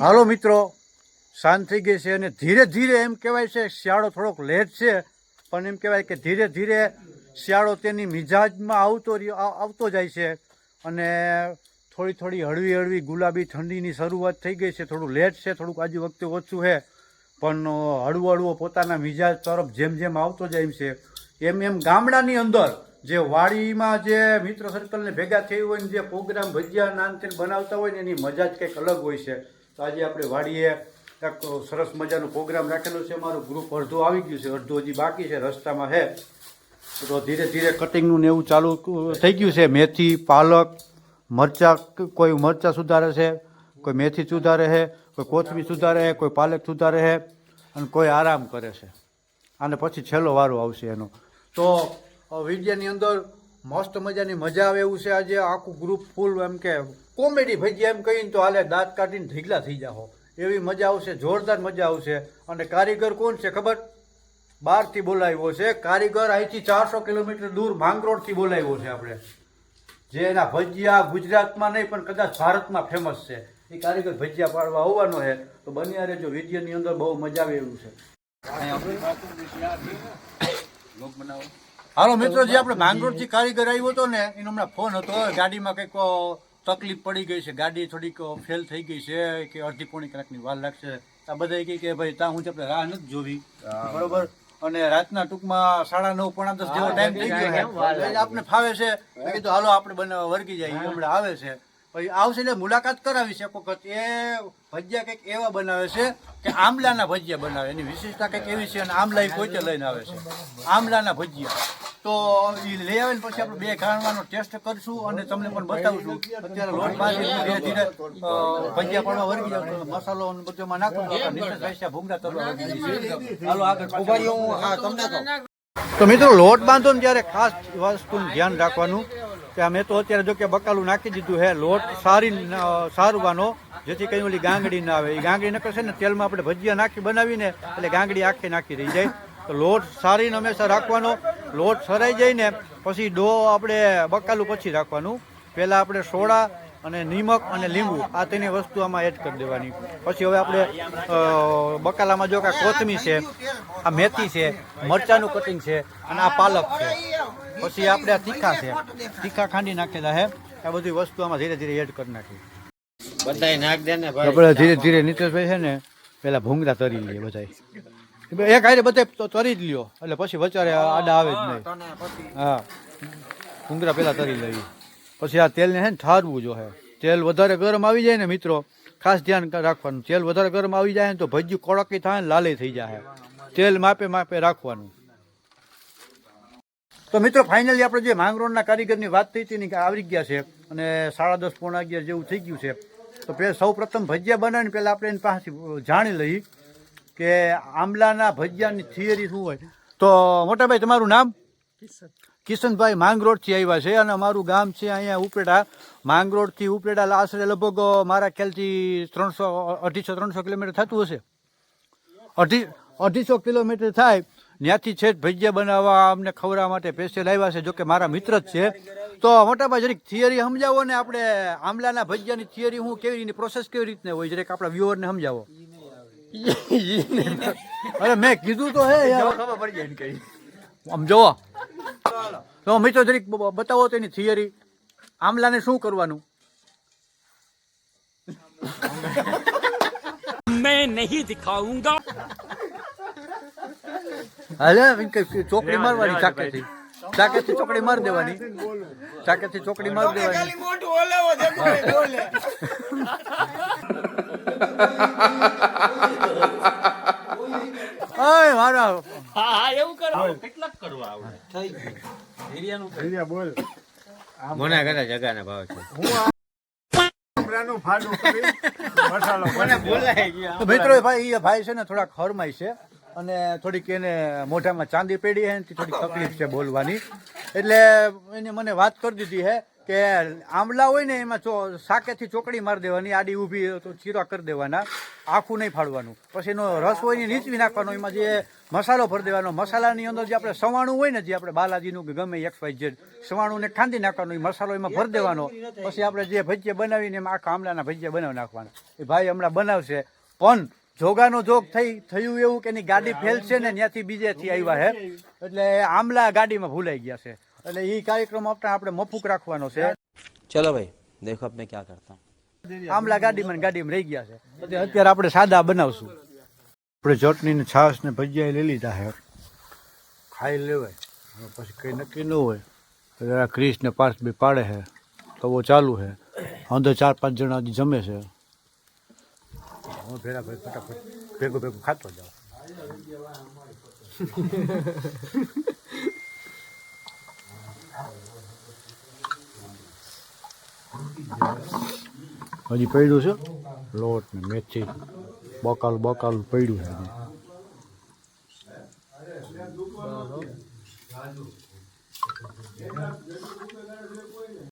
હાલો મિત્રો, શાંત થઈ ગઈ છે અને ધીરે ધીરે એમ કહેવાય છે, શિયાળો થોડોક લેટ છે, પણ એમ કહેવાય કે ધીરે ધીરે શિયાળો તેની મિજાજમાં આવતો આવતો જાય છે અને થોડી થોડી હળવી હળવી ગુલાબી ઠંડીની શરૂઆત થઈ ગઈ છે. થોડું લેટ છે, થોડુંક આજુ વખતે ઓછું છે, પણ હળવો હળવો પોતાના મિજાજ તરફ જેમ જેમ આવતો જાય છે. એમ એમ ગામડાની અંદર જે વાડીમાં જે મિત્ર સર્કલને ભેગા થઈ હોય ને જે પ્રોગ્રામ ભજીયા નાન બનાવતા હોય ને એની મજા જ કંઈક અલગ હોય છે. તો આજે આપણે વાડીએ એક સરસ મજાનો પ્રોગ્રામ રાખેલો છે. અમારું ગ્રુપ અડધું આવી ગયું છે. અડધું હજી બાકી છે. રસ્તામાં છે. તો ધીરે ધીરે કટિંગનું ને એવું ચાલુ થઈ ગયું છે. મેથી, પાલક, મરચાં કોઈ મરચાં સુધારે છે, કોઈ મેથી સુધારે છે, કોઈ કોથમીર સુધારે છે, કોઈ પાલક સુધારે છે અને કોઈ આરામ કરે છે. અને પછી છેલ્લો વારો આવશે એનો. તો વિદ્યાની અંદર મસ્ત મજાની મજા આવે એવું છે આજે આખું ગ્રુપ ફૂલ એમ કે કોમેડી ભજીયા એમ કહીને તો હાલે દાંત કાઢીને ઢીગલા થઈ જાઓ એવી મજા આવશે જોરદાર મજા આવશે. અને કારીગર કોણ છે ખબર? બહારથી બોલાવ્યો છે. કારીગર અહીંથી ચારસો કિલોમીટર દૂર માંગરોળથી બોલાવ્યો છે આપણે. જે એના ભજીયા ગુજરાતમાં નહીં પણ કદાચ ભારતમાં ફેમસ છે. એ કારીગર ભજીયા પાડવા આવવાનો છે. તો બન્યા રહેજો વિડીયોની અંદર બહુ મજા આવે એવું છે. હાલો મિત્રો જે આપણે માંગરોળથી કારીગર આવ્યો હતો ને એનો હમણાં ફોન હતો. ગાડીમાં કંઈક તકલીફ પડી ગઈ છે. ગાડી થોડીક ફેલ થઈ ગઈ છે કે અડધી પોણી કલાકની વાર લાગશે. આ બધા કહે કે ભાઈ ત્યાં હું આપણે રાહ નથી જોવી. બરોબર? અને રાતના ટૂંકમાં સાડા નવ પોણા દસ જેવો ટાઈમ થઈ ગયો આપને ફાવે છે? કીધું હાલો આપણે બનાવવા વર્ગી જાય હમણાં આવે છે. પછી આવશે એટલે મુલાકાત કરાવી છે વખત. એ ભજીયા કંઈક એવા બનાવે છે કે આમલાના ભજીયા બનાવે. એની વિશેષતા કંઈક એવી છે અને આમલા એ પોતે લઈને આવે છે. આમલાના ભજીયા. તો એ લઈ આવીને પછી આપણે બે ખાણવાનો ટેસ્ટ કરશું અને તમને પણ બતાવશું. અત્યારે લોટ બાંધી ધીરે ધીરે ભજીયા પડવા વર્ગી જાવ મસાલો અને બધું એમાં નાખું નીચે ભૂંગળા તરવા. હાલો આગળ તો મિત્રો લોટ બાંધો ને ત્યારે ખાસ વસ્તુનું ધ્યાન રાખવાનું કે અમે તો અત્યારે જો કે બકાલું નાખી દીધું હે લોટ સારી સારું સારવાનો જેથી કઈ ઓલી ગાંગડી ના આવે. એ ગાંગડી નકર છે ને તેલમાં આપણે ભજીયા નાખી બનાવીને એટલે ગાંગડી આખી નાખી રહી જાય. લોટ સારીને હંમેશા રાખવાનો. લોટ સરાઈ જાય ને પછી ડો આપણે બકાલું પછી રાખવાનું. પહેલાં આપણે સોડા અને નિમક અને લીંબુ આ તેની વસ્તુ આમાં એડ કરી દેવાની. પછી હવે આપણે બકાલામાં જો કે કોથમી છે આ મેથી છે મરચાનું કટિંગ છે અને આ પાલક છે. પછી આપણે આ તીખા છે. તીખા ખાંડી નાખેલા છે. આ બધી વસ્તુ આમાં ધીરે ધીરે એડ કરી નાખી. બધાય નાખ દે ને આપણે ધીરે ધીરે નીતેશભાઈ છે ને પેલા ભૂંગળા તરી લઈએ બધા એક હારે બધે તો તરી જ લ્યો. એટલે પછી વચારે આડા આવે જ નહીં. હા ભૂંગળા પેલા તરી લઈએ પછી આ તેલને છે ને ઠારવું જો તેલ વધારે ગરમ આવી જાય ને મિત્રો ખાસ ધ્યાન રાખવાનું. તેલ વધારે ગરમ આવી જાય ને તો ભજીયું કડકી થાય ને લાલે થઈ જાય તેલ માપે માપે રાખવાનું. તો મિત્રો ફાઇનલી આપણે જે માંગરોળના કારીગરની વાત થઈ હતી ને કે આવી ગયા છે. અને સાડા દસ પોણા અગિયાર જેવું થઈ ગયું છે. તો પે સૌ પ્રથમ ભજીયા બનાવીને પહેલાં આપણે એની પાસેથી જાણી લઈએ. કે આંબલાના ભજીયાની થિયરી શું હોય તો મોટાભાઈ તમારું નામ? કિશનભાઈ માંગરોળથી આવ્યા છે અને અમારું ગામ છે અહીંયા ઉપરેડા માંગરોળથી ઉપરેડા આશરે લગભગ મારા ખ્યાલથી ત્રણસો અઢીસો ત્રણસો કિલોમીટર થતું હશે. અઢી અઢીસો કિલોમીટર થાય ત્યાંથી છે ભજીયા બનાવવા અમને ખવડાવવા માટે સ્પેશિયલ આવ્યા છે જો કે મારા મિત્ર જ છે. તો મોટાભાઈ જરીક થિયરી સમજાવો ને આપણે આમલાના ભજીયાની થિયરી હું કેવી રીતની પ્રોસેસ કેવી રીતના હોય જરીક આપણા વ્યુઅરને સમજાવો. અરે મેં કીધું તો હે ખબર આમ જોવો તો મિત્રો જરીક બતાવો તેની થિયરી. આમલાને શું કરવાનું? મેં નહીં દિખાઉંગા. અરે ચોકડી મારવાની ચાકેથી. ચાકેથી ચોકડી માર દેવાની. ચાકેથી ચોકડી માર દેવાની. મોટું ઓલાવો મારા. હા એવું કરો. કેટલાક કરવા આવડે. મોના ઘરે જગાના ભાવ છે. તો મિત્રો ભાઈ એ ભાઈ છે ને થોડાક હરમાય છે અને થોડીક એને મોઢામાં ચાંદી પેડી હે ને થોડીક તકલીફ છે બોલવાની. એટલે એને મને વાત કરી દીધી હે. કે આંબલા હોય ને એમાં ચો શાકેથી ચોકડી મારી દેવાની, આડી ઊભી ચીરા કરી દેવાના, આખું નહીં ફાડવાનું. પછી એનો રસ હોય ને નીચવી નાખવાનો, એમાં જે મસાલો ભરી દેવાનો. મસાલાની અંદર જે આપણે સવાણું હોય ને જે આપણે બાલાજીનું કે ગમે એક્સ વાય ઝેડ સવાણુંને ખાંડી નાખવાનું, એ મસાલો એમાં ભરી દેવાનો. પછી આપણે જે ભજીયા બનાવીને એમાં આખા આમલાના ભજીયા બનાવી નાખવાના. એ ભાઈ હમણાં બનાવશે. પણ જોગાનો જોગ થઈ, થયું એવું કે એની ગાડી ફેલ છે ને ત્યાંથી બીજેથી આવ્યા છે એટલે આંબલા ગાડીમાં ભૂલાઈ ગયા છે. એટલે એ કાર્યક્રમ આપણે આપણે મફુક રાખવાનો છે. ચલો ભાઈ દેખો આપણે ક્યાં કરતા. આમલા ગાડીમાં ગાડીમાં રહી ગયા છે. અત્યારે આપણે સાદા બનાવશું. આપણે ચટણી ને છાશ ને ભજીયા લઈ લીધા હે ખાઈ લેવાય. પછી કંઈ નક્કી ન હોય. ક્રીસ ને પાર્સ બી પાડે છે. તો ચાલુ છે. અંદર ચાર પાંચ જણા જમે છે. હું ભેગા ભાઈ ફટાફટ ભેગું ભેગું ખાતો જાઉં હજી પડ્યું છે? લોટ ને મેથી. બકાલ બકાલ પડ્યું છે. હજી